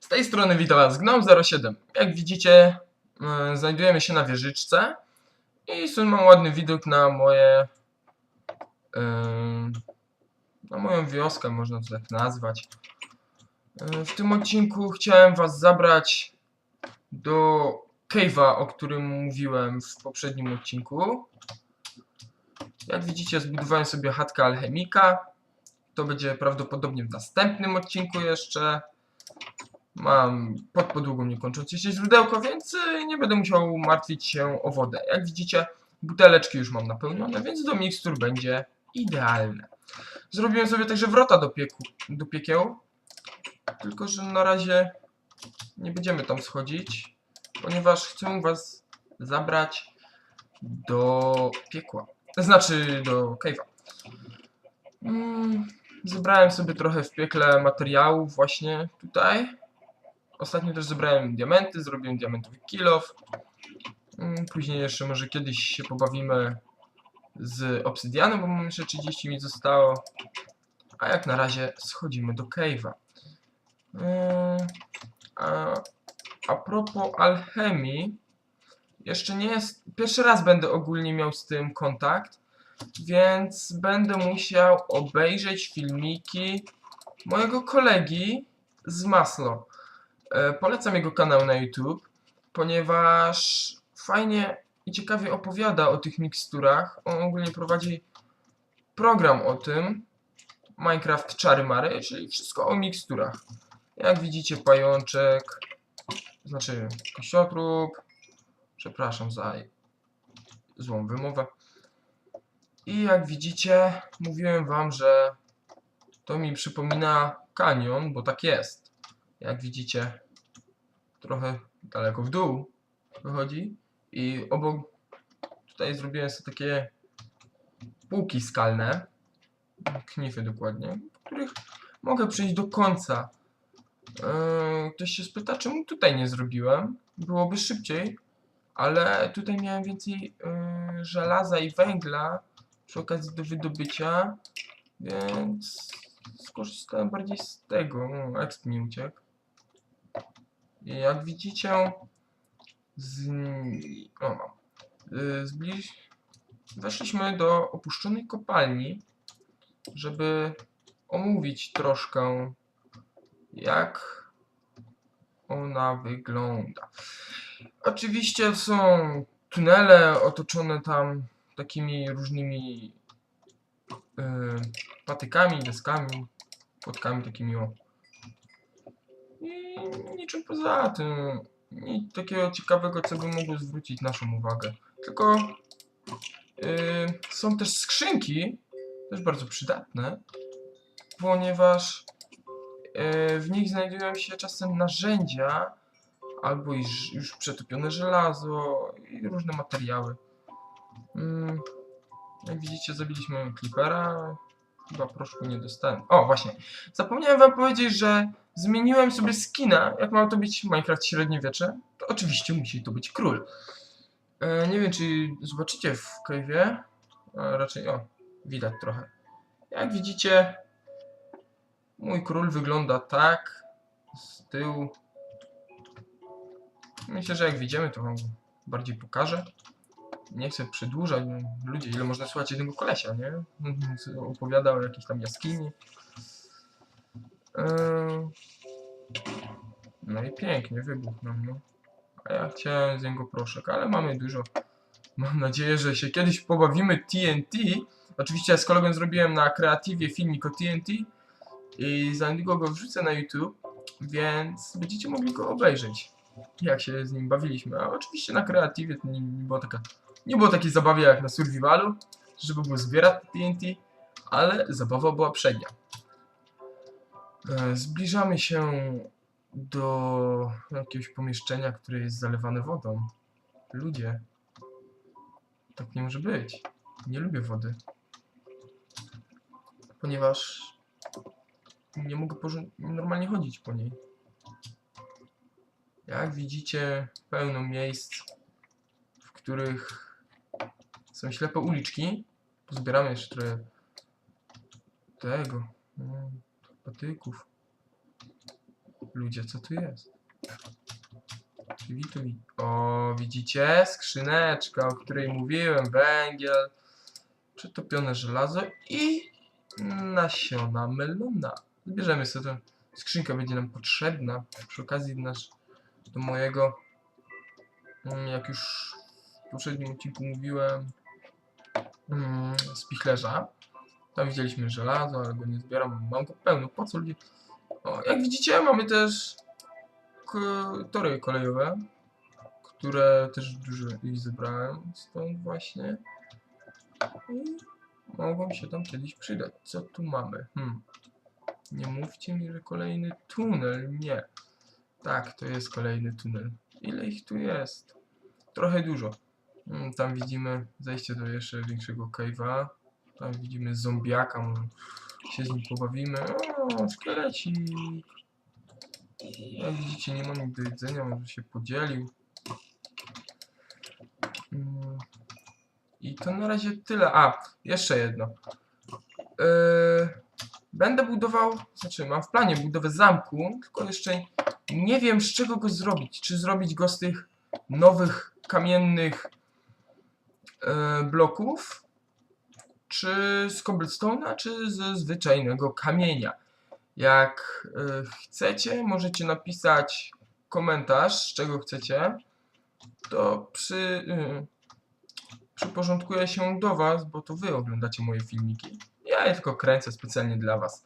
Z tej strony witam Was Gnome07. Jak widzicie, e, znajdujemy się na wieżyczce i tu mam ładny widok na moje na moją wioskę, można to tak nazwać. E, W tym odcinku chciałem Was zabrać do cave'a, o którym mówiłem w poprzednim odcinku. Jak widzicie, zbudowałem sobie chatkę alchemika. To będzie prawdopodobnie w następnym odcinku jeszcze. Mam pod podłogą niekończące się źródełko, więc y, nie będę musiał martwić się o wodę. Jak widzicie, buteleczki już mam napełnione, więc do mikstur będzie idealne. Zrobiłem sobie także wrota do, pieku, do piekieł, tylko że na razie nie będziemy tam schodzić, ponieważ chcę was zabrać do piekła. Znaczy do cave'a. Mm, zebrałem sobie trochę w piekle materiałów właśnie tutaj. Ostatnio też zebrałem diamenty, zrobiłem diamentowy kilof. Mm, Później jeszcze może kiedyś się pobawimy z obsydianem, bo mam jeszcze 30 mi zostało. A jak na razie schodzimy do cave'a. Yy, a, a propos alchemii, jeszcze nie jest. Pierwszy raz będę ogólnie miał z tym kontakt, więc będę musiał obejrzeć filmiki mojego kolegi z Maslo. E, polecam jego kanał na YouTube, ponieważ fajnie i ciekawie opowiada o tych miksturach. On ogólnie prowadzi program o tym. Minecraft Czary Mary, czyli wszystko o miksturach. Jak widzicie, pajączek, znaczy kościotrup, przepraszam za złą wymowę. I jak widzicie, mówiłem wam, że to mi przypomina kanion, bo tak jest. Jak widzicie, trochę daleko w dół wychodzi i obok tutaj zrobiłem sobie takie półki skalne, knify dokładnie, których mogę przejść do końca. Yy, ktoś się spyta, czemu tutaj nie zrobiłem? Byłoby szybciej, ale tutaj miałem więcej yy, żelaza i węgla przy okazji do wydobycia, więc skorzystałem bardziej z tego. O, exp mi uciekł. Jak widzicie, z... o. Yy, zbliż... Weszliśmy do opuszczonej kopalni, żeby omówić troszkę, jak ona wygląda. Oczywiście są tunele otoczone tam takimi różnymi yy, patykami, deskami, płotkami takimi o. Niczym poza tym, nic takiego ciekawego, co by mogło zwrócić naszą uwagę. Tylko yy, są też skrzynki, też bardzo przydatne, ponieważ yy, w nich znajdują się czasem narzędzia, albo już, przetopione żelazo i różne materiały. Mm, jak widzicie, zabiliśmy Clippera. Chyba proszku nie dostałem. O, właśnie. Zapomniałem wam powiedzieć, że zmieniłem sobie skina. Jak ma to być Minecraft średniowiecze, to oczywiście musi to być król. E, nie wiem, czy zobaczycie w cave'ie. Raczej, o, widać trochę. Jak widzicie, mój król wygląda tak. Z tyłu. Myślę, że jak widzimy, to wam bardziej pokażę. Nie chcę przedłużać. Ludzie, ile można słuchać jednego kolesia, nie? Opowiada o jakiejś tam jaskini. No i pięknie wybuchł nam, no. A ja chciałem z niego proszek, ale mamy dużo. Mam nadzieję, że się kiedyś pobawimy TNT. Oczywiście ja z kolegą zrobiłem na kreatywie filmik o TNT i za niedługo go wrzucę na YouTube, więc będziecie mogli go obejrzeć. Jak się z nim bawiliśmy. A oczywiście na kreatywie to nie, nie była taka nie było takiej zabawy jak na survivalu, żeby było zbierać TNT, ale zabawa była przednia. E, Zbliżamy się do jakiegoś pomieszczenia, które jest zalewane wodą. Ludzie, tak nie może być. Nie lubię wody. Ponieważ nie mogę normalnie chodzić po niej. Jak widzicie, pełno miejsc, w których są ślepe uliczki. Pozbieramy jeszcze trochę tego. Patyków. Ludzie, co tu jest? Wi- O, widzicie? Skrzyneczka, o której mówiłem. Węgiel, przetopione żelazo i nasiona melona. Zbierzemy sobie tę skrzynkę, będzie nam potrzebna. Przy okazji nasz, do mojego, mm, jak już w poprzednim odcinku mówiłem, mm, spichlerza. Tam widzieliśmy żelazo, ale go nie zbieram. Mam go pełno. Po co ludzie? O, jak widzicie, mamy też tory kolejowe, które też dużo ich zebrałem stąd właśnie. I mogą się tam kiedyś przydać. Co tu mamy? Hmm. Nie mówcie mi, że kolejny tunel. Nie. Tak, to jest kolejny tunel. Ile ich tu jest? Trochę dużo. Mm, Tam widzimy zejście do jeszcze większego cave'a. Tam widzimy zombiaka, się z nim pobawimy. O, szkielecik. Jak widzicie, nie nic do jedzenia, może się podzielił. Mm. I to na razie tyle. A, jeszcze jedno. Yy, będę budował, znaczy mam w planie budowę zamku, tylko jeszcze nie wiem z czego go zrobić. Czy zrobić go z tych nowych kamiennych e, bloków, czy z cobblestone'a, czy ze zwyczajnego kamienia. Jak e, chcecie, możecie napisać komentarz, z czego chcecie. To przy, y, przyporządkuję się do Was, bo to Wy oglądacie moje filmiki. Ja je tylko kręcę specjalnie dla Was.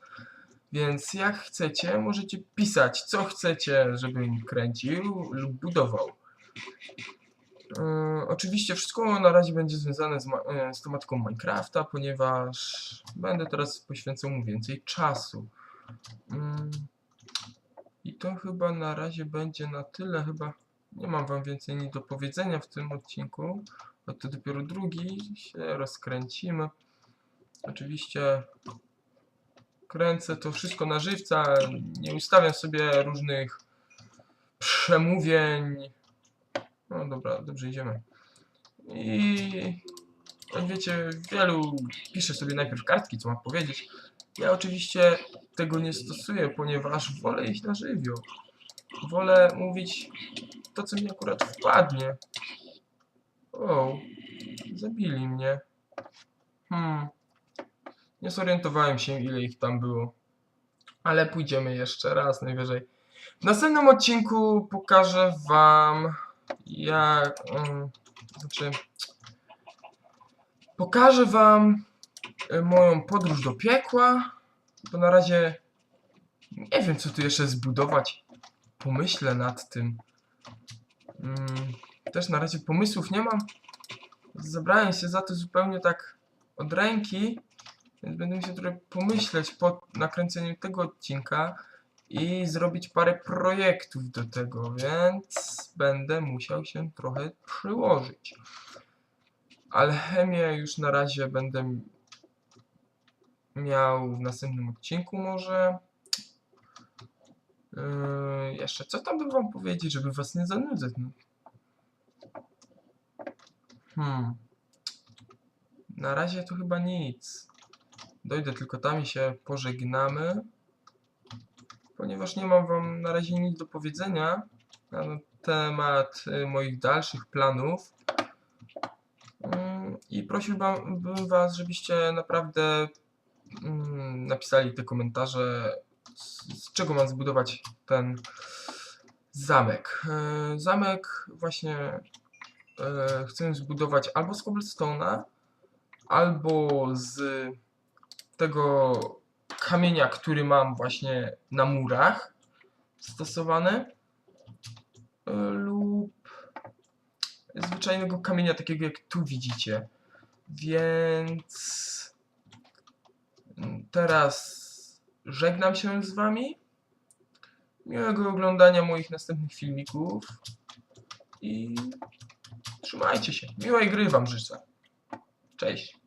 Więc jak chcecie, możecie pisać, co chcecie, żebym kręcił lub budował. E, oczywiście wszystko na razie będzie związane z, e, z tematyką Minecrafta, ponieważ będę teraz poświęcał mu więcej czasu. Mm, I to chyba na razie będzie na tyle. Chyba nie mam wam więcej nic do powiedzenia w tym odcinku, bo to dopiero drugi się rozkręcimy. Oczywiście kręcę to wszystko na żywca, nie ustawiam sobie różnych przemówień. No dobra, dobrze idziemy. I jak wiecie, wielu pisze sobie najpierw kartki, co ma powiedzieć. Ja oczywiście tego nie stosuję, ponieważ wolę iść na żywioł. Wolę mówić to, co mi akurat wpadnie. O, zabili mnie. Hmm. Nie zorientowałem się, ile ich tam było. Ale pójdziemy jeszcze raz, najwyżej. W następnym odcinku pokażę wam, jak... Um, znaczy... Pokażę wam e, moją podróż do piekła, bo na razie nie wiem, co tu jeszcze zbudować. Pomyślę nad tym. Mm, też na razie pomysłów nie mam. Zabrałem się za to zupełnie tak od ręki, więc będę musiał trochę pomyśleć po nakręceniu tego odcinka i zrobić parę projektów do tego, więc będę musiał się trochę przyłożyć. Alchemię już na razie będę miał w następnym odcinku może. Yy, jeszcze co tam by wam powiedzieć, żeby was nie zanudzać? no? Hmm. Na razie to chyba nic. Dojdę tylko tam i się pożegnamy. Ponieważ nie mam wam na razie nic do powiedzenia na temat y, moich dalszych planów. Mm, I prosiłbym bym was, żebyście naprawdę mm, napisali te komentarze, z, z czego mam zbudować ten zamek. E, Zamek właśnie e, chcę zbudować albo z cobblestone'a, albo z tego kamienia, który mam właśnie na murach stosowany, e, lub zwyczajnego kamienia, takiego jak tu widzicie. Więc teraz żegnam się z wami. Miłego oglądania moich następnych filmików i trzymajcie się. Miłej gry wam życzę. Cześć.